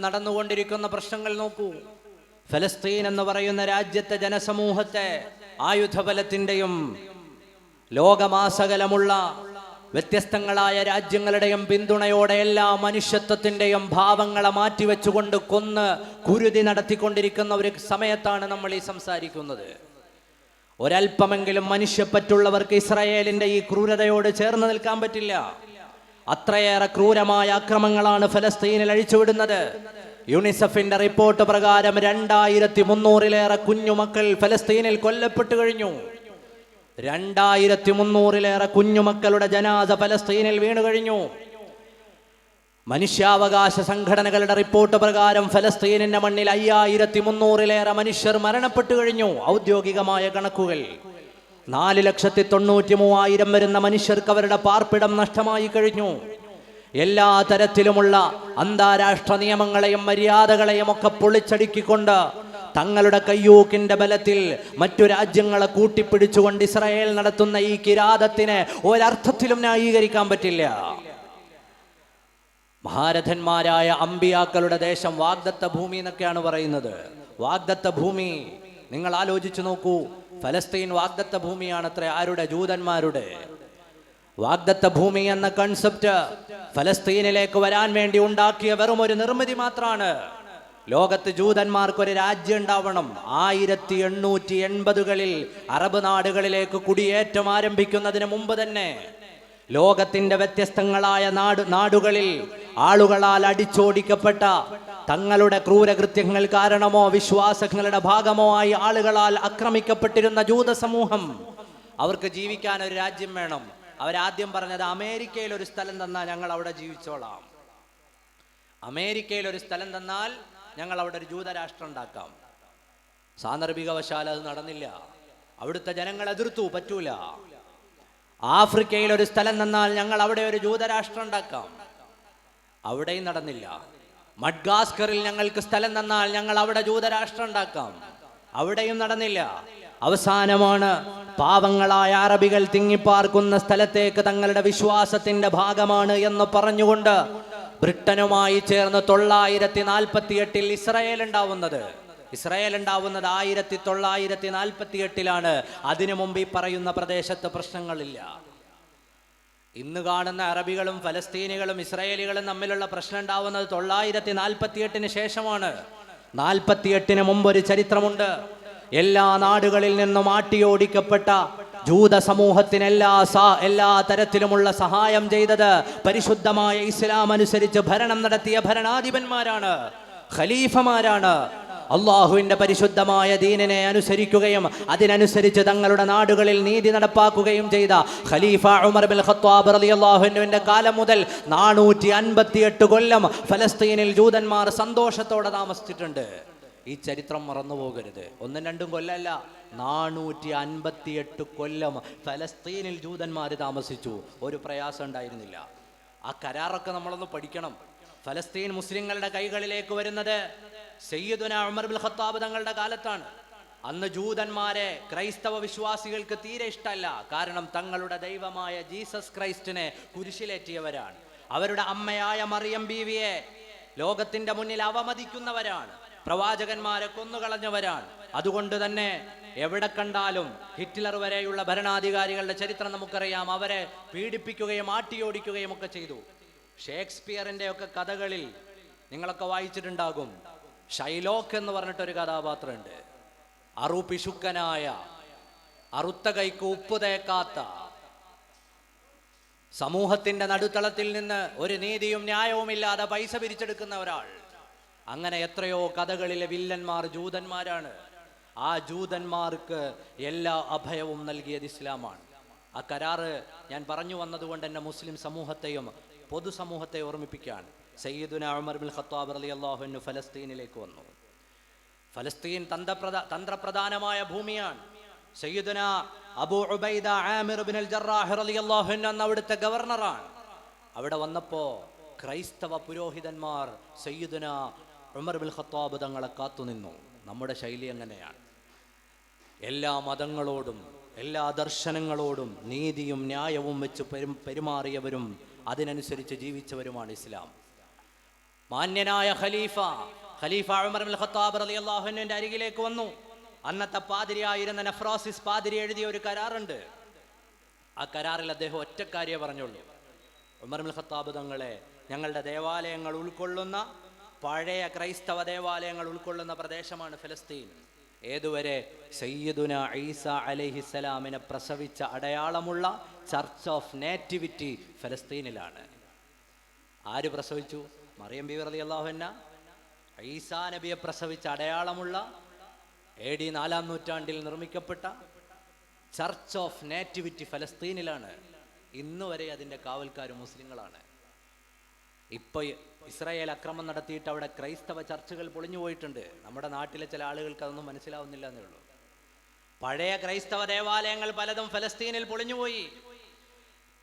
നടന്നുകൊണ്ടിരിക്കുന്ന പ്രശ്നങ്ങൾ നോക്കൂ. ഫലസ്തീൻ എന്ന് പറയുന്ന രാജ്യത്തെ ജനസമൂഹത്തെ ആയുധബലത്തിന്റെയും ലോകമാസകലമുള്ള വ്യത്യസ്തങ്ങളായ രാജ്യങ്ങളുടെയും പിന്തുണയോടെ എല്ലാ മനുഷ്യത്വത്തിന്റെയും ഭാവങ്ങളെ മാറ്റിവെച്ചുകൊണ്ട് കൊന്ന് കുരുതി നടത്തിക്കൊണ്ടിരിക്കുന്ന ഒരു സമയത്താണ് നമ്മൾ ഈ സംസാരിക്കുന്നത്. ഒരല്പമെങ്കിലും മനുഷ്യപ്പറ്റുള്ളവർക്ക് ഇസ്രായേലിന്റെ ഈ ക്രൂരതയോട് ചേർന്ന് നിൽക്കാൻ പറ്റില്ല. അത്രയേറെ ക്രൂരമായ അക്രമങ്ങളാണ് ഫലസ്തീനിൽ അഴിച്ചുവിടുന്നത്. യുണിസെഫിന്റെ റിപ്പോർട്ട് പ്രകാരം രണ്ടായിരത്തി മുന്നൂറിലേറെ കുഞ്ഞുമക്കൾ ഫലസ്തീനിൽ കൊല്ലപ്പെട്ടു കഴിഞ്ഞു. രണ്ടായിരത്തി മുന്നൂറിലേറെ കുഞ്ഞുമക്കളുടെ ജനാസ ഫലസ്തീനിൽ വീണു കഴിഞ്ഞു. മനുഷ്യാവകാശ സംഘടനകളുടെ റിപ്പോർട്ട് പ്രകാരം ഫലസ്തീനിന്റെ മണ്ണിൽ അയ്യായിരത്തി മുന്നൂറിലേറെ മനുഷ്യർ മരണപ്പെട്ടു കഴിഞ്ഞു. ഔദ്യോഗികമായ കണക്കുകൾ. നാല് ലക്ഷത്തി തൊണ്ണൂറ്റി മൂവായിരം വരുന്ന മനുഷ്യർക്ക് അവരുടെ പാർപ്പിടം നഷ്ടമായി കഴിഞ്ഞു. എല്ലാ തരത്തിലുമുള്ള അന്താരാഷ്ട്ര നിയമങ്ങളെയും മര്യാദകളെയും ഒക്കെ പൊളിച്ചടുക്കിക്കൊണ്ട് തങ്ങളുടെ കയ്യൂക്കിന്റെ ബലത്തിൽ മറ്റു രാജ്യങ്ങളെ കൂട്ടിപ്പിടിച്ചുകൊണ്ട് ഇസ്രായേൽ നടത്തുന്ന ഈ കിരാതത്തിന് ഒരർത്ഥത്തിലും ന്യായീകരിക്കാൻ പറ്റില്ല. മഹാരഥന്മാരായ അമ്പിയാക്കളുടെ ദേശം വാഗ്ദത്ത ഭൂമി എന്നൊക്കെയാണ് പറയുന്നത്. വാഗ്ദത്ത ഭൂമി നിങ്ങൾ ആലോചിച്ചു നോക്കൂ. ഫലസ്തീൻ വാഗ്ദത്ത ഭൂമിയാണത്രേ ആരുടെ? ജൂതന്മാരുടെ. വാഗ്ദത്ത ഭൂമി എന്ന കൺസെപ്റ്റ് ഫലസ്തീനിലേക്ക് വരാൻ വേണ്ടി ഉണ്ടാക്കിയ വെറും ഒരു നിർമ്മിതി മാത്രമാണ് ലോകത്ത് ജൂതന്മാർക്ക് ഒരു രാജ്യം ഉണ്ടാവണം. ആയിരത്തി എണ്ണൂറ്റി എൺപതുകളിൽ അറബ് നാടുകളിലേക്ക് കുടിയേറ്റം ആരംഭിക്കുന്നതിന് മുമ്പ് തന്നെ ലോകത്തിന്റെ വ്യത്യസ്തങ്ങളായ നാട് നാടുകളിൽ ആളുകളാൽ അടിച്ചോടിക്കപ്പെട്ട തങ്ങളുടെ ക്രൂരകൃത്യങ്ങൾ കാരണമോ വിശ്വാസങ്ങളുടെ ഭാഗമോ ആയി ആളുകളാൽ ആക്രമിക്കപ്പെട്ടിരുന്ന ജൂത സമൂഹം അവർക്ക് ജീവിക്കാൻ ഒരു രാജ്യം വേണം. അവരാദ്യം പറഞ്ഞത് അമേരിക്കയിൽ ഒരു സ്ഥലം തന്നാൽ ഞങ്ങൾ അവിടെ ജീവിച്ചോളാം. അമേരിക്കയിൽ ഒരു സ്ഥലം തന്നാൽ ഞങ്ങൾ അവിടെ ഒരു ജൂതരാഷ്ട്രം ഉണ്ടാക്കാം. സാന്ദർഭികവശാൽ അത് നടന്നില്ല. അവിടുത്തെ ജനങ്ങൾ എതിർത്തു പറ്റൂല. ആഫ്രിക്കയിൽ ഒരു സ്ഥലം തന്നാൽ ഞങ്ങൾ അവിടെ ഒരു ജൂതരാഷ്ട്രം ഉണ്ടാക്കാം. അവിടെയും നടന്നില്ല. മഡ്ഗാസ്കറിൽ ഞങ്ങൾക്ക് സ്ഥലം തന്നാൽ ഞങ്ങൾ അവിടെ ജൂതരാഷ്ട്രം ഉണ്ടാക്കാം. അവിടെയും നടന്നില്ല. അവസാനമാണ് പാവങ്ങളായ അറബികൾ തിങ്ങിപ്പാർക്കുന്ന സ്ഥലത്തേക്ക് തങ്ങളുടെ വിശ്വാസത്തിന്റെ ഭാഗമാണ് എന്ന് പറഞ്ഞുകൊണ്ട് ബ്രിട്ടനുമായി ചേർന്ന് തൊള്ളായിരത്തി നാൽപ്പത്തി എട്ടിൽ ഇസ്രായേൽ ഉണ്ടാവുന്നത്. ഇസ്രായേൽ ഉണ്ടാവുന്നത് ആയിരത്തി തൊള്ളായിരത്തി നാൽപ്പത്തി എട്ടിലാണ് അതിനു മുമ്പ് ഈ പറയുന്ന പ്രദേശത്ത് പ്രശ്നങ്ങളില്ല. ഇന്ന് കാണുന്ന അറബികളും ഫലസ്തീനികളും ഇസ്രായേലികളും തമ്മിലുള്ള പ്രശ്നം ഉണ്ടാവുന്നത് തൊള്ളായിരത്തി നാൽപ്പത്തിയെട്ടിന് ശേഷമാണ്. നാൽപ്പത്തിയെട്ടിന് മുമ്പ് ഒരു ചരിത്രമുണ്ട്. എല്ലാ നാടുകളിൽ നിന്നും ആട്ടിയോടിക്കപ്പെട്ട ജൂത സമൂഹത്തിന് എല്ലാ എല്ലാ തരത്തിലുമുള്ള സഹായം ചെയ്തത് പരിശുദ്ധമായ ഇസ്ലാം അനുസരിച്ച് ഭരണം നടത്തിയ ഭരണാധിപന്മാരാണ് ഖലീഫമാരാണ്. അള്ളാഹുവിന്റെ പരിശുദ്ധമായ ദീനിനെ അനുസരിക്കുകയും അതിനനുസരിച്ച് തങ്ങളുടെ നാടുകളിൽ നീതി നടപ്പാക്കുകയും ചെയ്ത ഖലീഫ ഉമർ ബിൽ ഖത്താബ് അള്ളാഹുവിന്റെ കാലം മുതൽ നാനൂറ്റി അൻപത്തിയെട്ട് കൊല്ലം ഫലസ്തീനിൽ ജൂതന്മാർ സന്തോഷത്തോടെ താമസിച്ചിട്ടുണ്ട്. ഈ ചരിത്രം മറന്നുപോകരുത് ഒന്നും രണ്ടും കൊല്ലല്ല. നാനൂറ്റി അൻപത്തിയെട്ട് കൊല്ലം ഫലസ്തീനിൽ ജൂതന്മാർ താമസിച്ചു. ഒരു പ്രയാസം ഉണ്ടായിരുന്നില്ല. ആ കരാറൊക്കെ നമ്മളൊന്ന് പഠിക്കണം. ഫലസ്തീൻ മുസ്ലിങ്ങളുടെ കൈകളിലേക്ക് വരുന്നത് സയ്യിദുന ഉമർ ബിൻ ഖത്താബ് തങ്ങളുടെ കാലത്താണ്. അന്ന് ജൂതന്മാരെ ക്രൈസ്തവ വിശ്വാസികൾക്ക് തീരെ ഇഷ്ടമല്ല. കാരണം തങ്ങളുടെ ദൈവമായ ജീസസ് ക്രൈസ്റ്റിനെ കുരിശിലേറ്റിയവരാണ്. അവരുടെ അമ്മയായ മറിയം ബീവിയെ ലോകത്തിന്റെ മുന്നിൽ അവമതിക്കുന്നവരാണ്. പ്രവാചകന്മാരെ കൊന്നുകളഞ്ഞവരാണ്. അതുകൊണ്ട് തന്നെ എവിടെ കണ്ടാലും ഹിറ്റ്ലർ വരെയുള്ള ഭരണാധികാരികളുടെ ചരിത്രം നമുക്കറിയാം. അവരെ പീഡിപ്പിക്കുകയും ആട്ടിയോടിക്കുകയും ഒക്കെ ചെയ്തു. ഷേക്സ്പിയറിന്റെ ഒക്കെ കഥകളിൽ നിങ്ങളൊക്കെ വായിച്ചിട്ടുണ്ടാകും. ഷൈലോക്ക് എന്ന് പറഞ്ഞിട്ടൊരു കഥാപാത്രമുണ്ട്. അറുപിശുക്കനായ അറുത്ത കൈക്ക് ഉപ്പ് തേക്കാത്ത. സമൂഹത്തിന്റെ നടുത്തളത്തിൽ നിന്ന് ഒരു നീതിയും ന്യായവും ഇല്ലാതെ പൈസ പിരിച്ചെടുക്കുന്ന ഒരാൾ. അങ്ങനെ എത്രയോ കഥകളിലെ വില്ലന്മാർ ജൂതന്മാരാണ്. ആ ജൂതന്മാർക്ക് എല്ലാ അഭയവും നൽകിയത് ഇസ്ലാമാണ്. ആ കരാറ് ഞാൻ പറഞ്ഞു വന്നതുകൊണ്ട് എന്നെ മുസ്ലിം സമൂഹത്തെയും പൊതുസമൂഹത്തെ ഓർമ്മിപ്പിക്കാൻ സയ്യിദുന ഉമർ ബിൻ ഖത്താബ് അലി അള്ളാഹുവിന് ഫലസ്തീനിലേക്ക് വന്നു. ഫലസ്തീൻ തന്ത്രപ്രധാ തന്ത്രപ്രധാനമായ ഭൂമിയാണ്. സയ്യിദുന Abu Ubaidah Amir bin al Jarrah റളിയല്ലാഹു അൻഹു എന്ന അവിടുത്തെ ഗവർണറാണ്. അവിടെ വന്നപ്പോൾ ക്രൈസ്തവ പുരോഹിതന്മാർ സയ്യിദുന ഉമർ ബിൻ ഖത്താബ് തങ്ങളെ കാത്തുനിന്നു നമ്മുടെ ശൈലി എങ്ങനെയാണ് എല്ലാ മതങ്ങളോടും എല്ലാ ദർശനങ്ങളോടും നീതിയും ന്യായവും വെച്ച് പെരും പെരുമാറിയവരും അതിനനുസരിച്ച് ജീവിച്ചവരുമാണ് ഇസ്ലാം. മാന്യനായ ഖലീഫ ഖലീഫ ഉമർ അൽ ഖത്താബ് അരികിലേക്ക് വന്നു. അന്നത്തെ പാതിരിയായിരുന്ന നഫ്രോസിസ് പാതിരി എഴുതിയ ഒരു കരാറുണ്ട്. ആ കരാറിൽ അദ്ദേഹം ഒറ്റക്കാരിയെ പറഞ്ഞുള്ളൂ. ഉമർ അൽ ഖത്താബ് തങ്ങളെ ഞങ്ങളുടെ ദേവാലയങ്ങൾ ഉൾക്കൊള്ളുന്ന പഴയ ക്രൈസ്തവ ദേവാലയങ്ങൾ ഉൾക്കൊള്ളുന്ന പ്രദേശമാണ് ഫലസ്തീൻ. ഏതുവരെ സയ്യിദുന ഈസ അലഹിസലാമിനെ പ്രസവിച്ച അടയാളമുള്ള ചർച്ച് ഓഫ് നേറ്റിവിറ്റി ഫലസ്തീനിലാണ്. ആര് പ്രസവിച്ചു? മറിയം ബി റലി അള്ളാഹുന്ന ഈസാ നബിയെ പ്രസവിച്ച അടയാളമുള്ള എ ഡി നാലാം നൂറ്റാണ്ടിൽ നിർമ്മിക്കപ്പെട്ട ചർച്ച് ഓഫ് നേറ്റിവിറ്റി ഫലസ്തീനിലാണ് ഇന്ന് വരെ അതിന്റെ കാവൽക്കാർ മുസ്ലിങ്ങളാണ്. ഇപ്പോൾ ഇസ്രായേൽ അക്രമം നടത്തിയിട്ട് അവിടെ ക്രൈസ്തവ ചർച്ചുകൾ പൊളിഞ്ഞു പോയിട്ടുണ്ട്. നമ്മുടെ നാട്ടിലെ ചില ആളുകൾക്ക് അതൊന്നും മനസ്സിലാവുന്നില്ല എന്നേ ഉള്ളൂ. പഴയ ക്രൈസ്തവ ദേവാലയങ്ങൾ പലതും ഫലസ്തീനിൽ പൊളിഞ്ഞുപോയി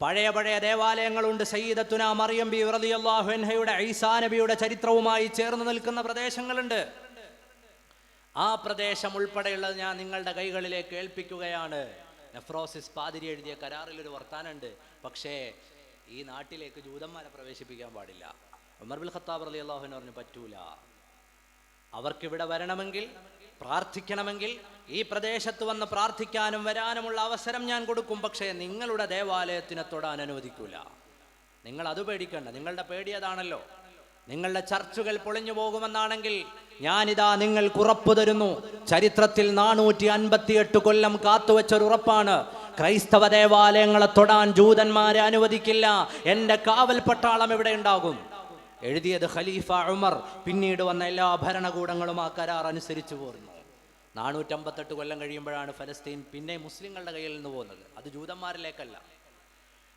പഴയ പഴയ ദേവാലയങ്ങളുണ്ട്. സയ്യിദത്തുന മറിയം ബി റളിയല്ലാഹു അൻഹയുടെ ഈസാ നബിയുടെ ചരിത്രവുമായി ചേർന്ന് നിൽക്കുന്ന പ്രദേശങ്ങളുണ്ട്. ആ പ്രദേശം ഉൾപ്പെടെയുള്ളത് ഞാൻ നിങ്ങളുടെ കൈകളിലേക്ക് ഏൽപ്പിക്കുകയാണ്. നെഫ്രോസിസ് പാതിരി എഴുതിയ കരാറിൽ ഒരു വർത്താനുണ്ട് പക്ഷേ ഈ നാട്ടിലേക്ക് ജൂതന്മാരെ പ്രവേശിപ്പിക്കാൻ പാടില്ല. ഉമർബുൽ ഖത്താബ് അലി അള്ളാഹുവിന് പറഞ്ഞു പറ്റൂല. അവർക്കിവിടെ വരണമെങ്കിൽ പ്രാർത്ഥിക്കണമെങ്കിൽ ഈ പ്രദേശത്ത് വന്ന് പ്രാർത്ഥിക്കാനും വരാനുമുള്ള അവസരം ഞാൻ കൊടുക്കും. പക്ഷേ നിങ്ങളുടെ ദേവാലയത്തിനെ തൊടാൻ അനുവദിക്കൂല. നിങ്ങൾ അത് പേടിക്കണ്ട. നിങ്ങളുടെ പേടിയതാണല്ലോ നിങ്ങളുടെ ചർച്ചുകൾ പൊളിഞ്ഞു പോകുമെന്നാണെങ്കിൽ ഞാനിതാ നിങ്ങൾ ഉറപ്പ് തരുന്നു. ചരിത്രത്തിൽ നാനൂറ്റി അൻപത്തിയെട്ട് കൊല്ലം കാത്തുവെച്ചൊരു ഉറപ്പാണ്. ക്രൈസ്തവ ദേവാലയങ്ങളെ തൊടാൻ ജൂതന്മാരെ അനുവദിക്കില്ല. എന്റെ കാവൽ പട്ടാളം ഇവിടെ ഉണ്ടാകും? എഴുതിയത് ഖലീഫ ഉമർ. പിന്നീട് വന്ന എല്ലാ ഭരണകൂടങ്ങളും ആ കരാർ അനുസരിച്ചു പോരുന്നു. നാനൂറ്റമ്പത്തെട്ട് കൊല്ലം കഴിയുമ്പോഴാണ് ഫലസ്തീൻ പിന്നെ മുസ്ലിങ്ങളുടെ കയ്യിൽ നിന്ന് പോകുന്നത്. അത് ജൂതന്മാരിലേക്കല്ല.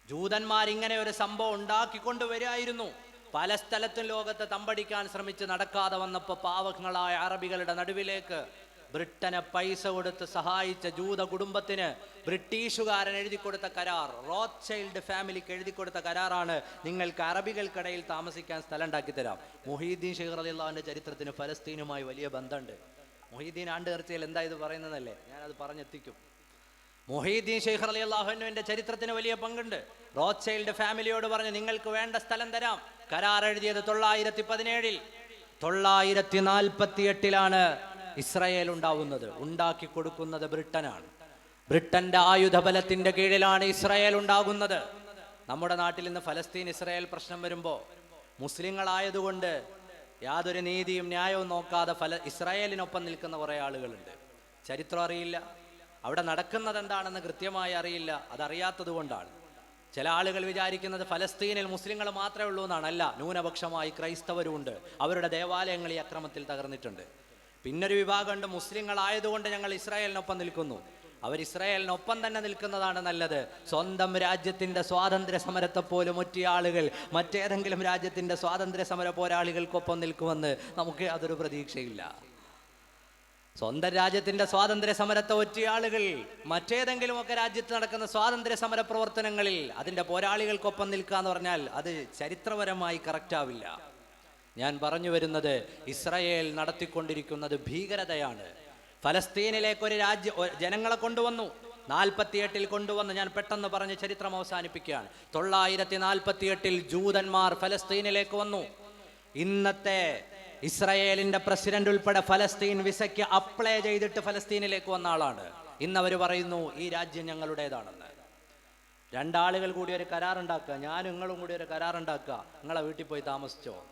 ജൂതന്മാർ ഇങ്ങനെ ഒരു സംഭവം ഉണ്ടാക്കിക്കൊണ്ട് വരികയായിരുന്നു. പല സ്ഥലത്തും ലോകത്ത് തമ്പടിക്കാൻ ശ്രമിച്ച് നടക്കാതെ വന്നപ്പോൾ പാവങ്ങളായ അറബികളുടെ നടുവിലേക്ക് ബ്രിട്ടനെ പൈസ കൊടുത്ത് സഹായിച്ച ജൂത കുടുംബത്തിന് ബ്രിട്ടീഷുകാരൻ എഴുതി കൊടുത്ത കരാർ റോത്ത് ചൈൽഡ് ഫാമിലിക്ക് എഴുതി കൊടുത്ത കരാറാണ് നിങ്ങൾക്ക് അറബികൾക്കിടയിൽ താമസിക്കാൻ സ്ഥലം ഉണ്ടാക്കി തരാം മൊഹീദ്ദീൻ ഷെഹർ അലിള്ളാഹിന്റെ ചരിത്രത്തിന് ഫലസ്തീനുമായി വലിയ ബന്ധമുണ്ട്. മൊഹീദ്ദീൻ ആണ്ട് ചർച്ചയിൽ എന്താ ഇത് പറയുന്നതല്ലേ? ഞാനത് പറഞ്ഞെത്തിക്കും. മൊഹീദ്ദീൻ ഷെയ്ഖ് അലി അള്ളാഹുവിന്റെ ചരിത്രത്തിന് വലിയ പങ്കുണ്ട്. റോച്ചൈൽഡ് ചൈൽഡ് ഫാമിലിയോട് പറഞ്ഞു നിങ്ങൾക്ക് വേണ്ട സ്ഥലം തരാം. കരാർ എഴുതിയത് തൊള്ളായിരത്തി പതിനേഴിൽ തൊള്ളായിരത്തി നാൽപ്പത്തി എട്ടിലാണ് ഇസ്രയേൽ ഉണ്ടാവുന്നത്. ഉണ്ടാക്കി കൊടുക്കുന്നത് ബ്രിട്ടനാണ്. ബ്രിട്ടന്റെ ആയുധബലത്തിന്റെ കീഴിലാണ് ഇസ്രയേൽ ഉണ്ടാകുന്നത്. നമ്മുടെ നാട്ടിൽ ഇന്ന് ഫലസ്തീൻ ഇസ്രയേൽ പ്രശ്നം വരുമ്പോൾ മുസ്ലിങ്ങളായതുകൊണ്ട് യാതൊരു നീതിയും ന്യായവും നോക്കാതെ ഫല ഇസ്രായേലിനൊപ്പം നിൽക്കുന്ന കുറേ ആളുകളുണ്ട്. ചരിത്രം അറിയില്ല. അവിടെ നടക്കുന്നത് എന്താണെന്ന് കൃത്യമായി അറിയില്ല. അതറിയാത്തത് കൊണ്ടാണ്. ചില ആളുകൾ വിചാരിക്കുന്നത് ഫലസ്തീനിൽ മുസ്ലിങ്ങൾ മാത്രമേ ഉള്ളൂ എന്നാണ് അല്ല ന്യൂനപക്ഷമായി ക്രൈസ്തവരുമുണ്ട്. അവരുടെ ദേവാലയങ്ങൾ ഈ അക്രമത്തിൽ തകർന്നിട്ടുണ്ട്. പിന്നൊരു വിഭാഗമുണ്ട് മുസ്ലിങ്ങളായതുകൊണ്ട് ഞങ്ങൾ ഇസ്രായേലിനൊപ്പം നിൽക്കുന്നു. അവർ ഇസ്രായേലിനൊപ്പം തന്നെ നിൽക്കുന്നതാണ് നല്ലത്. സ്വന്തം രാജ്യത്തിന്റെ സ്വാതന്ത്ര്യ സമരത്തെ പോലും ഒറ്റ ആളുകൾ മറ്റേതെങ്കിലും രാജ്യത്തിന്റെ സ്വാതന്ത്ര്യ സമര പോരാളികൾക്കൊപ്പം നിൽക്കുമെന്ന് നമുക്ക് അതൊരു പ്രതീക്ഷയില്ല. സ്വന്തം രാജ്യത്തിന്റെ സ്വാതന്ത്ര്യ സമരത്തെ ഒറ്റയാളുകൾ മറ്റേതെങ്കിലും ഒക്കെ രാജ്യത്ത് നടക്കുന്ന സ്വാതന്ത്ര്യ സമര പ്രവർത്തനങ്ങളിൽ അതിന്റെ പോരാളികൾക്കൊപ്പം നിൽക്കുക എന്ന് പറഞ്ഞാൽ അത് ചരിത്രപരമായി കറക്റ്റ് ആവില്ല. ഞാൻ പറഞ്ഞു വരുന്നത് ഇസ്രയേൽ നടത്തിക്കൊണ്ടിരിക്കുന്നത് ഭീകരതയാണ്. ഫലസ്തീനിലേക്ക് ഒരു രാജ്യ ജനങ്ങളെ കൊണ്ടുവന്നു. നാൽപ്പത്തിയെട്ടിൽ കൊണ്ടുവന്ന് ഞാൻ പെട്ടെന്ന് പറഞ്ഞ് ചരിത്രം അവസാനിപ്പിക്കുകയാണ്. തൊള്ളായിരത്തി നാൽപ്പത്തിയെട്ടിൽ ജൂതന്മാർ ഫലസ്തീനിലേക്ക് വന്നു. ഇന്നത്തെ ഇസ്രയേലിന്റെ പ്രസിഡന്റ് ഉൾപ്പെടെ ഫലസ്തീൻ വിസയ്ക്ക് അപ്ലൈ ചെയ്തിട്ട് ഫലസ്തീനിലേക്ക് വന്ന ആളാണ്. ഇന്ന് അവർ പറയുന്നു ഈ രാജ്യം ഞങ്ങളുടേതാണെന്ന്. രണ്ടാളുകൾ കൂടി ഒരു കരാറുണ്ടാക്കുക. ഞാൻ നിങ്ങളും കൂടി ഒരു കരാറുണ്ടാക്കുക. നിങ്ങളെ വീട്ടിൽ പോയി താമസിച്ചോ?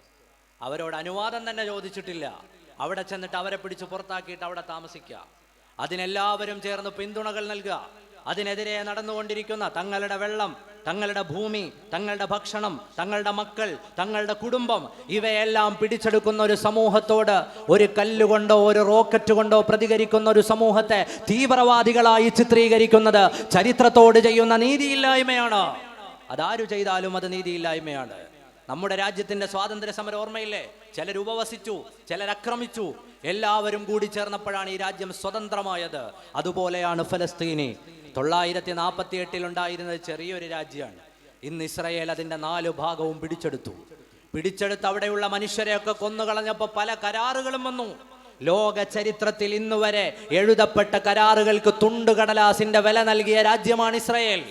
അവരോട് അനുവാദം തന്നെ ചോദിച്ചിട്ടില്ല. അവിടെ ചെന്നിട്ട് അവരെ പിടിച്ച് പുറത്താക്കിയിട്ട് അവിടെ താമസിക്കുക. അതിനെല്ലാവരും ചേർന്ന് പിന്തുണകൾ നൽകുക. അതിനെതിരെ നടന്നുകൊണ്ടിരിക്കുന്ന തങ്ങളുടെ വെള്ളം തങ്ങളുടെ ഭൂമി തങ്ങളുടെ ഭക്ഷണം തങ്ങളുടെ മക്കൾ തങ്ങളുടെ കുടുംബം ഇവയെല്ലാം പിടിച്ചെടുക്കുന്ന ഒരു സമൂഹത്തോട് ഒരു കല്ലുകൊണ്ടോ ഒരു റോക്കറ്റ് കൊണ്ടോ പ്രതികരിക്കുന്ന ഒരു സമൂഹത്തെ തീവ്രവാദികളായി ചിത്രീകരിക്കുന്നത് ചരിത്രത്തോട് ചെയ്യുന്ന നീതിയില്ലായ്മയാണ്. അതാരു ചെയ്താലും അത് നീതിയില്ലായ്മയാണ്. നമ്മുടെ രാജ്യത്തിന്റെ സ്വാതന്ത്ര്യ സമര ഓർമ്മയില്ലേ? ചിലർ ഉപവസിച്ചു ചിലർ ആക്രമിച്ചു എല്ലാവരും കൂടി ചേർന്നപ്പോഴാണ് ഈ രാജ്യം സ്വതന്ത്രമായത്. അതുപോലെയാണ് ഫലസ്തീനി. തൊള്ളായിരത്തി നാൽപ്പത്തി എട്ടിൽ ഉണ്ടായിരുന്നത് ചെറിയൊരു രാജ്യമാണ്. ഇന്ന് ഇസ്രയേൽ അതിന്റെ നാല് ഭാഗവും പിടിച്ചെടുത്തു. പിടിച്ചെടുത്ത് അവിടെയുള്ള മനുഷ്യരെയൊക്കെ കൊന്നുകളഞ്ഞപ്പോൾ പല കരാറുകളും വന്നു. ലോക ചരിത്രത്തിൽ ഇന്ന് വരെ എഴുതപ്പെട്ട കരാറുകൾക്ക് തുണ്ടുകടലാസിന്റെ വില നൽകിയ രാജ്യമാണ് ഇസ്രയേൽ.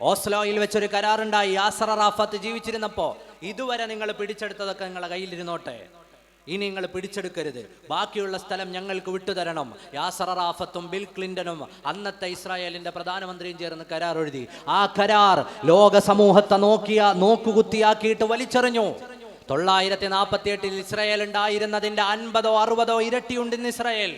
ഓസ്ലോയിൽ വെച്ചൊരു കരാറുണ്ടായി. യാസർ റാഫത്ത് ജീവിച്ചിരുന്നപ്പോ ഇതുവരെ നിങ്ങൾ പിടിച്ചെടുത്തതൊക്കെ നിങ്ങളെ കയ്യിലിരുന്നോട്ടെ. ഇനി നിങ്ങൾ പിടിച്ചെടുക്കരുത്. ബാക്കിയുള്ള സ്ഥലം ഞങ്ങൾക്ക് വിട്ടുതരണം. യാസർ റാഫത്തും ബിൽ ക്ലിന്റണും അന്നത്തെ ഇസ്രായേലിന്റെ പ്രധാനമന്ത്രിയും ചേർന്ന് കരാർ എഴുതി. ആ കരാർ ലോക സമൂഹത്തെ നോക്കിയ നോക്കുകുത്തിയാക്കിയിട്ട് വലിച്ചെറിഞ്ഞു. തൊള്ളായിരത്തി നാൽപ്പത്തി എട്ടിൽ ഇസ്രായേൽ ഉണ്ടായിരുന്നതിന്റെ അൻപതോ അറുപതോ ഇരട്ടിയുണ്ട് ഇന്ന് ഇസ്രായേൽ.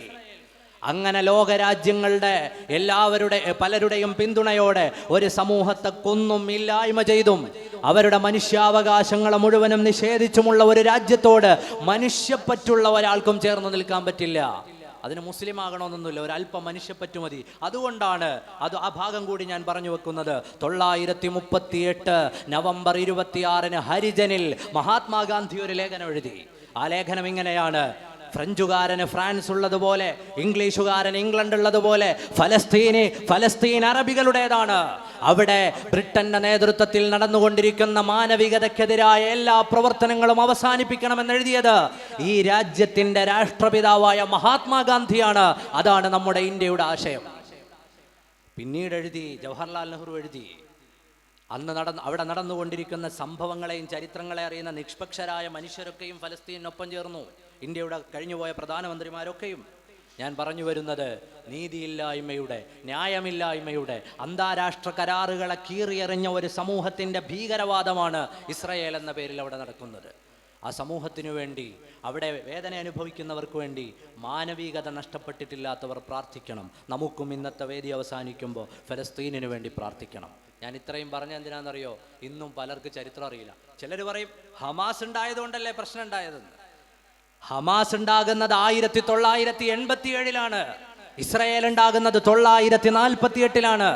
അങ്ങനെ ലോകരാജ്യങ്ങളുടെ എല്ലാവരുടെ പലരുടെയും പിന്തുണയോടെ ഒരു സമൂഹത്തെ കൊന്നും ഇല്ലായ്മ ചെയ്തും അവരുടെ മനുഷ്യാവകാശങ്ങളെ മുഴുവനും നിഷേധിച്ചുമുള്ള ഒരു രാജ്യത്തോട് മനുഷ്യപ്പറ്റുള്ള ഒരാൾക്കും ചേർന്ന് നിൽക്കാൻ പറ്റില്ല. അതിന് മുസ്ലിം ആകണമെന്നൊന്നുമില്ല ഒരല്പം മനുഷ്യപ്പറ്റു മതി. അതുകൊണ്ടാണ് അത് ആ ഭാഗം കൂടി ഞാൻ പറഞ്ഞു വെക്കുന്നത്. തൊള്ളായിരത്തി മുപ്പത്തി എട്ട് നവംബർ ഇരുപത്തിയാറിന് ഹരിജനിൽ മഹാത്മാഗാന്ധി ഒരു ലേഖനം എഴുതി. ആ ലേഖനം ഇങ്ങനെയാണ്. ഫ്രഞ്ചുകാരന് ഫ്രാൻസ് ഉള്ളതുപോലെ ഇംഗ്ലീഷുകാരൻ ഇംഗ്ലണ്ട് ഉള്ളതുപോലെ ഫലസ്തീന് ഫലസ്തീൻ അറബികളുടേതാണ്. അവിടെ ബ്രിട്ടന്റെ നേതൃത്വത്തിൽ നടന്നുകൊണ്ടിരിക്കുന്ന മാനവികതയ്ക്കെതിരായ എല്ലാ പ്രവർത്തനങ്ങളും അവസാനിപ്പിക്കണമെന്ന് എഴുതിയത് ഈ രാജ്യത്തിന്റെ രാഷ്ട്രപിതാവായ മഹാത്മാഗാന്ധിയാണ്. അതാണ് നമ്മുടെ ഇന്ത്യയുടെ ആശയം. പിന്നീട് എഴുതി ജവഹർലാൽ നെഹ്റു എഴുതി അന്ന് നടന്ന് അവിടെ നടന്നുകൊണ്ടിരിക്കുന്ന സംഭവങ്ങളെയും ചരിത്രങ്ങളെ അറിയുന്ന നിഷ്പക്ഷരായ മനുഷ്യരൊക്കെയും ഫലസ്തീനൊപ്പം ചേർന്നു. ഇന്ത്യയുടെ കഴിഞ്ഞുപോയ പ്രധാനമന്ത്രിമാരൊക്കെയും ഞാൻ പറഞ്ഞു വരുന്നത് നീതിയില്ലായ്മയുടെ ന്യായമില്ലായ്മയുടെ അന്താരാഷ്ട്ര കരാറുകളെ കീറിയെറിഞ്ഞ ഒരു സമൂഹത്തിന്റെ ഭീകരവാദമാണ് ഇസ്രയേൽ എന്ന പേരിൽ അവിടെ നടക്കുന്നത്. ആ സമൂഹത്തിനു വേണ്ടി അവിടെ വേദന അനുഭവിക്കുന്നവർക്ക് വേണ്ടി മാനവികത നഷ്ടപ്പെട്ടിട്ടില്ലാത്തവർ പ്രാർത്ഥിക്കണം. നമുക്കും ഇന്നത്തെ വേദി അവസാനിക്കുമ്പോൾ ഫലസ്തീനിനു വേണ്ടി പ്രാർത്ഥിക്കണം. ഞാൻ ഇത്രയും പറഞ്ഞ എന്തിനാണെന്നറിയോ? ഇന്നും പലർക്ക് ചരിത്രം അറിയില്ല. ചിലർ പറയും ഹമാസ് ഉണ്ടായതുകൊണ്ടല്ലേ പ്രശ്നം ഉണ്ടായതെന്ന്. ഹമാസ് ഉണ്ടാകുന്നത് ആയിരത്തി തൊള്ളായിരത്തി എൺപത്തി ഏഴിലാണ് ഇസ്രയേൽ ഉണ്ടാകുന്നത് തൊള്ളായിരത്തി നാൽപ്പത്തി എട്ടിലാണ്